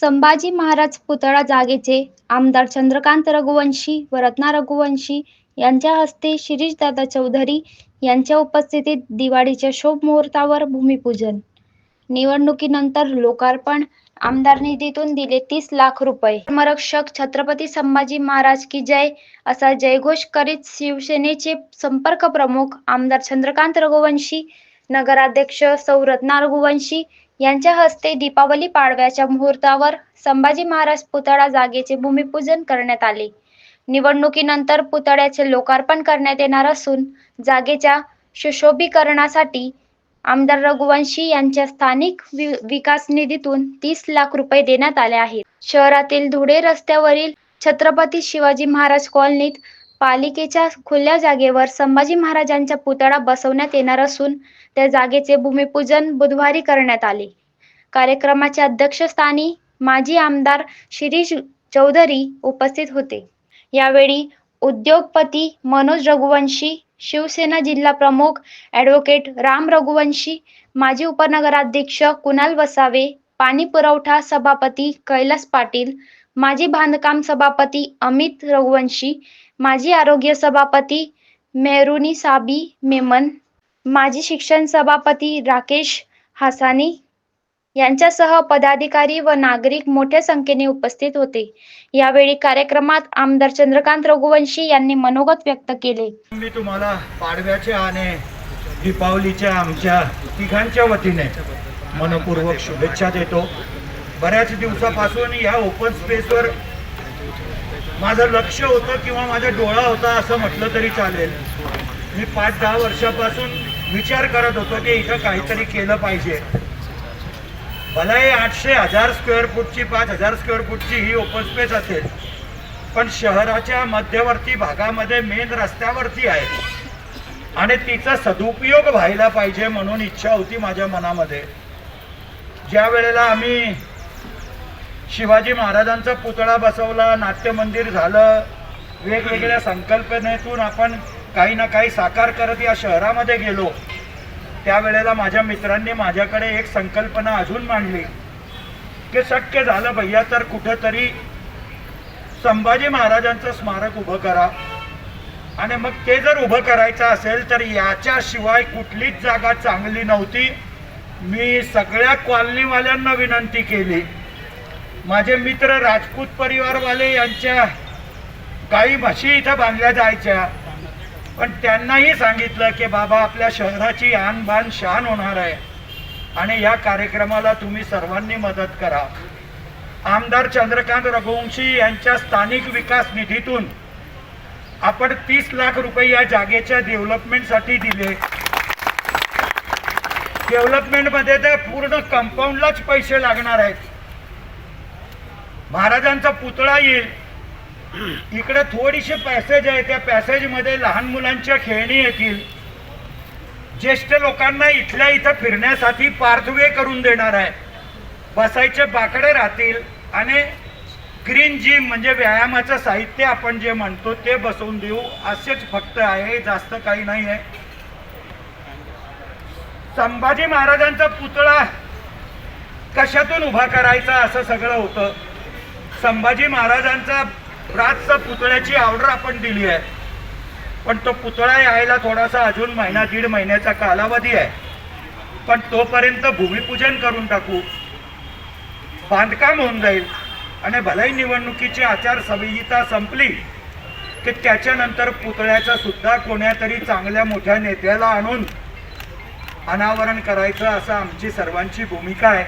संभाजी महाराज पुतळा जागेचे आमदार चंद्रकांत रघुवंशी व रत्ना रघुवंशी यांच्या हस्ते शिरीषदादा चौधरी यांच्या उपस्थितीत दिवाळीच्या शोभ मुहूर्तावर भूमिपूजन. निवडणुकीनंतर लोकार्पण आमदार निधीतून दिले तीस लाख रुपये. धर्मरक्षक छत्रपती संभाजी महाराज की जय असा जयघोष करीत शिवसेनेचे संपर्क प्रमुख आमदार चंद्रकांत रघुवंशी नगराध्यक्ष सौ रत्ना रघुवंशी यांच्या हस्ते दीपावली पाडव्याच्या मुहूर्तावर संभाजी महाराज पुतळा जागेचे भूमिपूजन करण्यात आले. निवडणुकीनंतर पुतळ्याचे लोकार्पण करण्यात येणार असून जागेच्या सुशोभीकरणासाठी आमदार रघुवंशी यांच्या स्थानिक विकास निधीतून तीस लाख रुपये देण्यात आले आहेत. शहरातील धुळे रस्त्यावरील छत्रपती शिवाजी महाराज कॉलनीत पालिकेच्या खुल्या जागेवर संभाजी महाराजांचा पुतळा बसवण्यात येणार असून त्या जागेचे भूमिपूजन बुधवारी करण्यात आले. कार्यक्रमाच्या अध्यक्षस्थानी माजी आमदार शिरीष चौधरी उपस्थित होते. यावेळी उद्योगपती मनोज रघुवंशी शिवसेना जिल्हा प्रमुख ॲडव्होकेट राम रघुवंशी माजी उपनगराध्यक्ष कुणाल वसावे पाणी पुरवठा सभापती कैलास पाटील माजी बांधकाम सभापती अमित रघुवंशी माजी आरोग्य सभापती मेहरुनी साबी मेमन माजी शिक्षण सभापती राकेश हासानी यांच्यासह पदाधिकारी व नागरिक मोठ्या संख्येने उपस्थित होते. यावेळी कार्यक्रमात आमदार चंद्रकांत रघुवंशी यांनी मनोगत व्यक्त केले. मी तुम्हाला पाडव्याच्या आणि दीपावलीच्या आमच्या तिघांच्या वतीने मनपूर्वक शुभेच्छा देतो. बऱ्याच दिवसापासून या ओपन स्पेसवर माझं लक्ष होतं किंवा माझा डोळा होता असं म्हटलं तरी चालेल. मी पाच दहा वर्षापासून विचार करत होतो की इथं काहीतरी केलं पाहिजे. भला हे आठशे हजार स्क्वेअर फूटची पाच हजार स्क्वेअर फूटची ही ओपन स्पेस असेल. पण शहराच्या मध्यवर्ती भागामध्ये मेन रस्त्यावरती आहे. आणि तिचा सदुपयोग व्हायला पाहिजे म्हणून इच्छा होती माझ्या मनामध्ये. ज्या वेळेला आम्ही शिवाजी महाराजांचा पुतळा बसवला नाट्यमंदिर झालं. वेगवेगळ्या संकल्पनेतून आपण काही ना काही साकार करत या शहरामध्ये गेलो. त्यावेळेला माझ्या मित्रांनी माझ्याकडे एक संकल्पना अजून मांडली. की शक्य झालं भैया तर कुठंतरी संभाजी महाराजांचं स्मारक उभं करा. आणि मग ते जर उभं करायचं असेल तर याच्याशिवाय कुठलीच जागा चांगली नव्हती. मी सगळ्या कॉलनीवाल्यांना विनंती केली. माझे मित्र राजपूत परिवारवाले यांच्या काही म्हशी इथं बांधल्या जायच्या. पण त्यांनाही सांगितलं की बाबा आपल्या शहराची आणबाण शान होणार आहे. आणि या कार्यक्रमाला तुम्ही सर्वांनी मदत करा. आमदार चंद्रकांत रघुवंशी यांच्या स्थानिक विकास निधीतून आपण तीस लाख रुपये या जागेच्या डेव्हलपमेंटसाठी दिले. डेव्हलपमेंटमध्ये तर पूर्ण कंपाऊंडलाच पैसे लागणार आहेत. महाराजांचा पुतळा येईल. इकडे थोडीशी पॅसेज आहे. त्या पॅसेजमध्ये लहान मुलांच्या खेळणी येतील. ज्येष्ठ लोकांना इथल्या इथं फिरण्यासाठी पार्थवे करून देणार आहे. बसायचे बाकडे राहतील आणि ग्रीन जिम म्हणजे व्यायामाचं साहित्य आपण जे म्हणतो ते बसवून देऊ. असेच फक्त आहे जास्त काही नाही आहे. संभाजी महाराजांचा पुतळा कशातून उभा करायचा असं सगळं होतं. संभाजी महाराजांचा राजचा पुतळ्याची ऑर्डर आपण दिली आहे. पण तो पुतळा यायला थोडासा अजून महिना दीड महिन्याचा कालावधी आहे. पण तोपर्यंत भूमिपूजन करून टाकू. बांधकाम होऊन जाईल आणि भलाई निवडणुकीची आचारसंहिता संपली की त्याच्यानंतर पुतळ्याचा सुद्धा कोण्यातरी चांगल्या मोठ्या नेत्याला आणून अनावरण करायचं असं आमची सर्वांची भूमिका आहे.